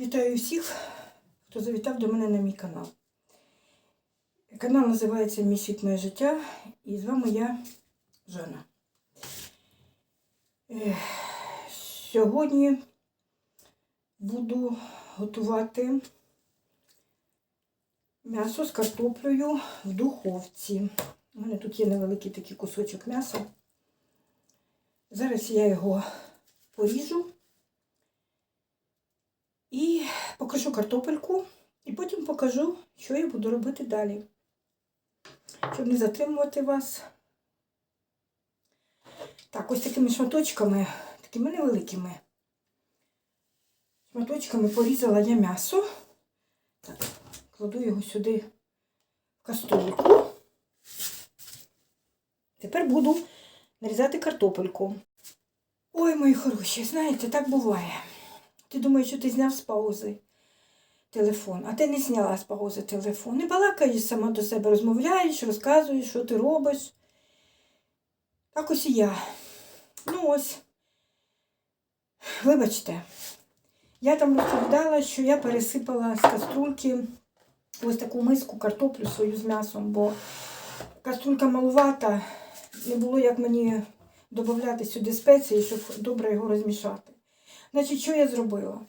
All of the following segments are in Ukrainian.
Вітаю всіх, хто завітав до мене на мій канал. Канал називається Мій світ моє життя і з вами я, Жана. Ех, Сьогодні буду готувати м'ясо з картоплею в духовці. У мене тут є невеликий такий кусочок м'яса. Зараз я його поріжу. І покажу картопельку, і потім покажу, що я буду робити далі. Щоб не затримувати вас. Так, ось такими шматочками, такими невеликими шматочками порізала я м'ясо. Так, кладу його сюди в каструльку. Тепер буду нарізати картопельку. Ой, мої хороші, знаєте, так буває. Ти думаєш, що ти зняв з паузи телефон, а ти не зняла з паузи телефон. І балакаєш сама до себе, розмовляєш, розказуєш, що ти робиш. Так ось і я. Ну ось. Вибачте, я там розповідала, що я пересипала з каструльки ось таку миску картоплю свою з м'ясом, бо каструлька малувата, не було як мені додати сюди спеції, щоб добре його розмішати. Значить, що я зробила?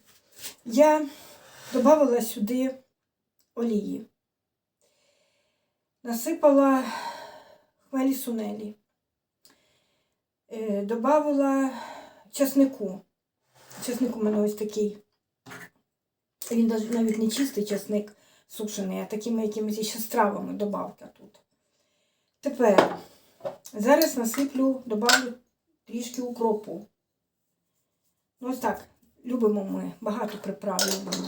Я додала сюди олії, насипала хмелі сунелі, е, додала часнику. Часник у мене ось такий. Він навіть не чистий часник сушений, а такими якимись ще стравами добавка тут. Тепер зараз насиплю, добавлю трішки укропу. Ну, ось так. Любимо ми, багато приправ любимо.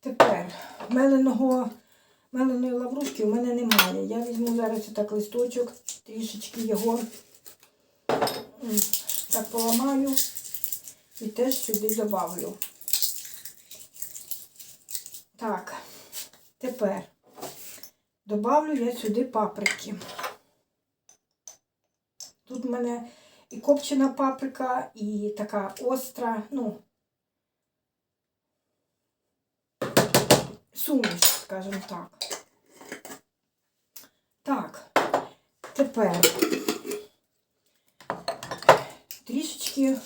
Тепер меленого, меленої лаврушки у мене немає. Я візьму зараз отак листочок, трішечки його так поламаю і теж сюди добавлю. Так, тепер добавлю я сюди паприки. Тут в мене і копчена паприка, і така остра, ну, суміш, скажімо так. Так, тепер трішечки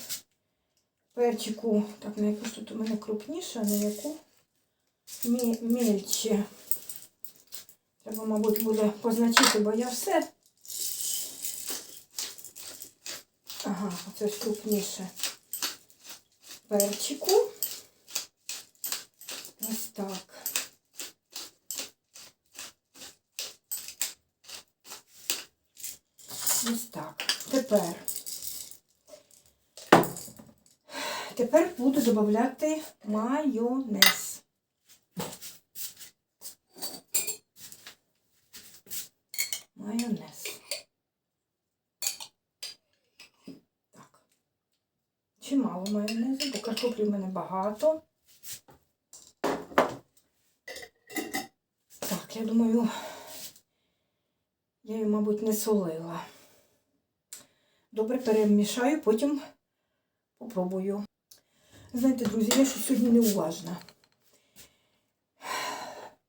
перчику, так, на яку ж тут у мене крупніше, на яку мельче. Треба, мабуть, буде позначити, бо я все Ага, оце ж крупніше. Перчику. Ось так. Ось так. Тепер. Тепер буду додати майонез. Так. Чимало майонезу, бо картоплі в мене багато. Так, я думаю, я її, мабуть, не солила. Добре перемішаю, потім попробую. Знаєте, друзі, я щось сьогодні неуважна.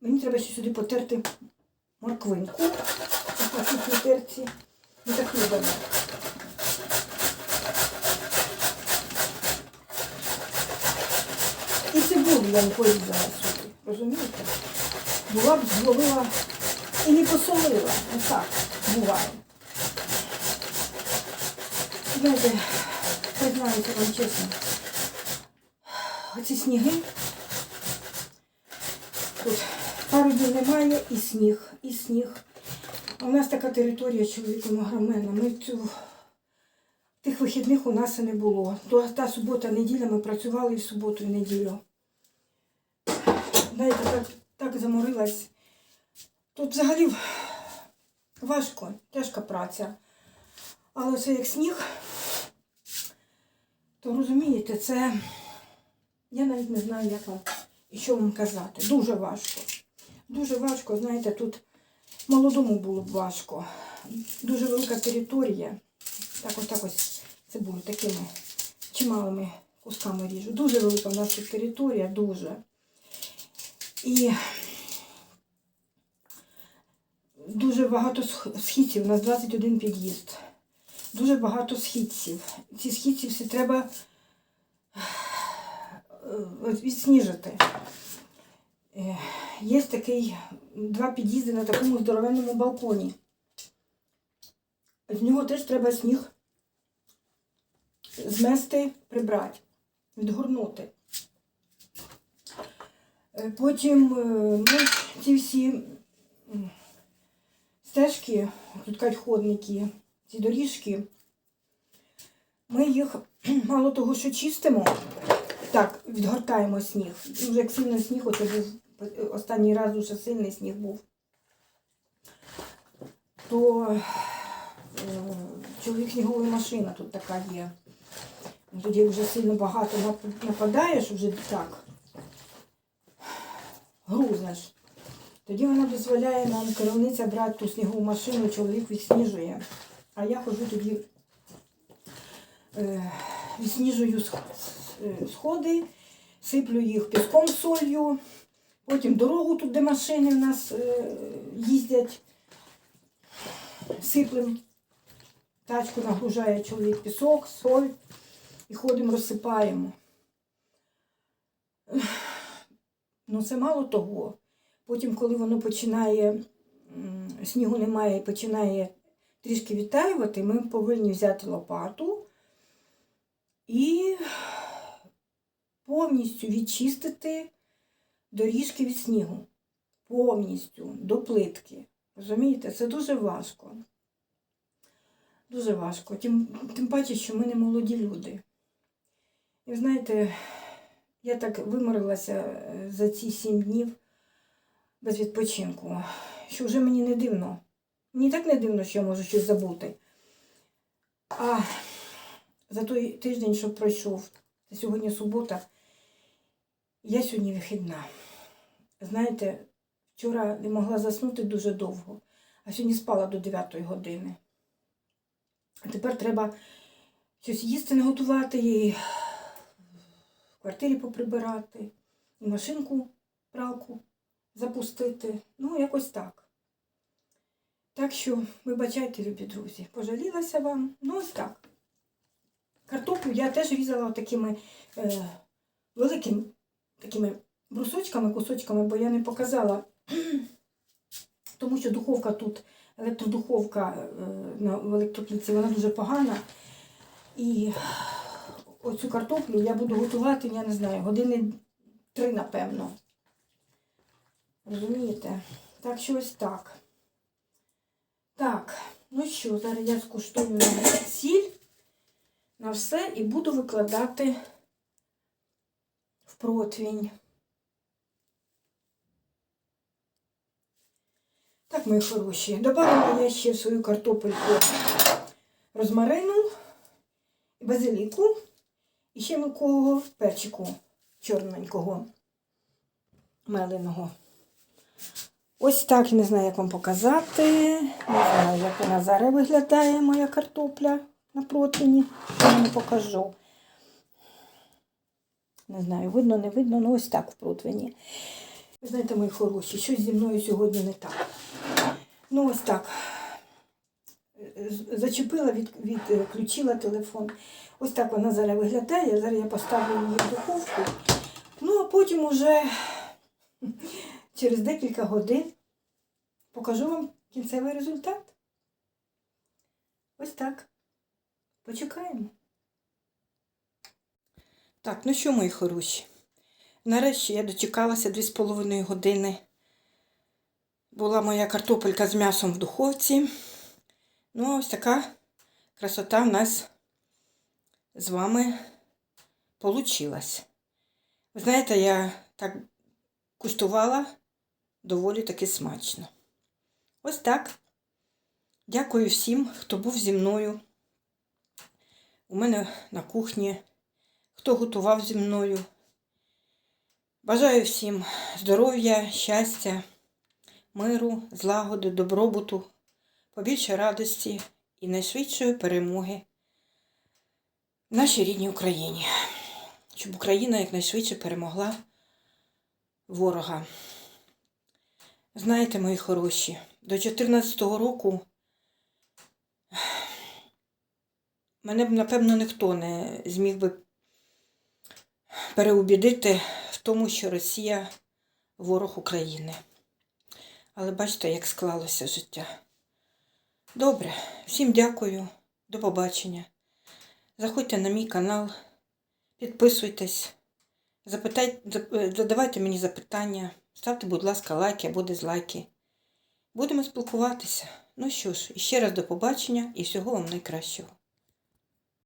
Мені треба ще сюди потерти морквинку. На. Ми так любимо. І цибулю я не порізала сюди. Розумієте? Була б зловила і не посолила. Ось так буває. Знаєте, признаюся вам чесно. Оці сніги. Тут пару днів немає і сніг, і сніг. У нас така територія чоловіком огроменна. Ми цю тих вихідних у нас і не було. Та субота, неділя ми працювали і в суботу, і неділю. Знаєте, так, так заморилась. Тут взагалі важко, тяжка праця. Але це як сніг, то розумієте, це я навіть не знаю, як вам і що вам казати. Дуже важко. Дуже важко, знаєте, тут молодому було б важко. Дуже велика територія. Так ось так ось цибулю такими чималими кусками ріжу. Дуже велика в нас тут територія, дуже. І дуже багато східців, у нас 21 під'їзд. Дуже багато східців. Ці східці всі треба е, відсніжити. Е, Є такий два під'їзди на такому здоровенному балконі. З нього теж треба сніг змести, прибрати, відгорнути. Е, Потім е, ми ці всі стежки, тут кажуть ходники, ці доріжки, ми їх мало того, що чистимо, так, відгортаємо сніг. Вже як сильно сніг, оце був останній раз дуже сильний сніг був. То е, чоловік снігової машина тут така є. Тоді вже сильно багато нап- нападаєш, вже так грузнеш. Тоді вона дозволяє нам керівниця брати ту снігову машину, чоловік відсніжує. А я ходжу тоді е, відсніжую е, сходи, сиплю їх піском солью, потім дорогу тут, де машини в нас е, їздять, сиплем. Тачку нагружає чоловік пісок, соль і ходимо, розсипаємо. Ну, це мало того. Потім, коли воно починає, снігу немає і починає трішки відтаювати, ми повинні взяти лопату і повністю відчистити доріжки від снігу. Повністю до плитки. Розумієте, це дуже важко. Дуже важко. Тим, тим паче, що ми не молоді люди. І знаєте, я так виморилася е, за ці сім днів без відпочинку, що вже мені не дивно. Мені так не дивно, що я можу щось забути. А за той тиждень, що пройшов, сьогодні субота, я сьогодні вихідна. Знаєте, вчора не могла заснути дуже довго, а сьогодні спала до 9 години. А тепер треба щось їсти наготувати і в квартирі поприбирати, і машинку пралку запустити. Ну, якось так. Так що, вибачайте, любі друзі, пожалілася вам. Ну, ось так. Картоплю я теж різала такими е, великими такими брусочками, кусочками, бо я не показала, тому що духовка тут, електродуховка е, на електропліці, вона дуже погана. І оцю картоплю я буду готувати, я не знаю, години три, напевно. Розумієте? Так що ось так. Так, ну що, зараз я скуштую на сіль, на все і буду викладати в противень. Так, мої хороші, добавила я ще в свою картопельку розмарину, базиліку і ще мілкого перчику чорненького, меленого. Ось так, не знаю, як вам показати. Не знаю, як вона зараз виглядає, моя картопля на противні. Я вам покажу. Не знаю, видно, не видно, ну ось так в противні. Ви знаєте, мої хороші, щось зі мною сьогодні не так. Ну, ось так. Зачепила, від, відключила телефон. Ось так вона зараз виглядає. Зараз я поставлю її в духовку. Ну, а потім уже через декілька годин покажу вам кінцевий результат. Ось так. Почекаємо. Так, ну що, мої хороші? Нарешті я дочекалася 2,5 години. Була моя картопелька з м'ясом в духовці. Ну, ось така красота в нас з вами получилась. Ви знаєте, я так куштувала доволі таки смачно. Ось так. Дякую всім, хто був зі мною. У мене на кухні, хто готував зі мною. Бажаю всім здоров'я, щастя, миру, злагоди, добробуту, побільше радості і найшвидшої перемоги в нашій рідній Україні. щоб Україна якнайшвидше перемогла ворога. Знаєте, мої хороші, до 2014 року мене б, напевно, ніхто не зміг би переубідити в тому, що Росія ворог України. Але бачите, як склалося життя. Добре, всім дякую, до побачення. Заходьте на мій канал, підписуйтесь, запитайте, задавайте мені запитання, ставте, будь ласка, лайки або дизлайки. Будемо спілкуватися. Ну що ж, іще раз до побачення і всього вам найкращого.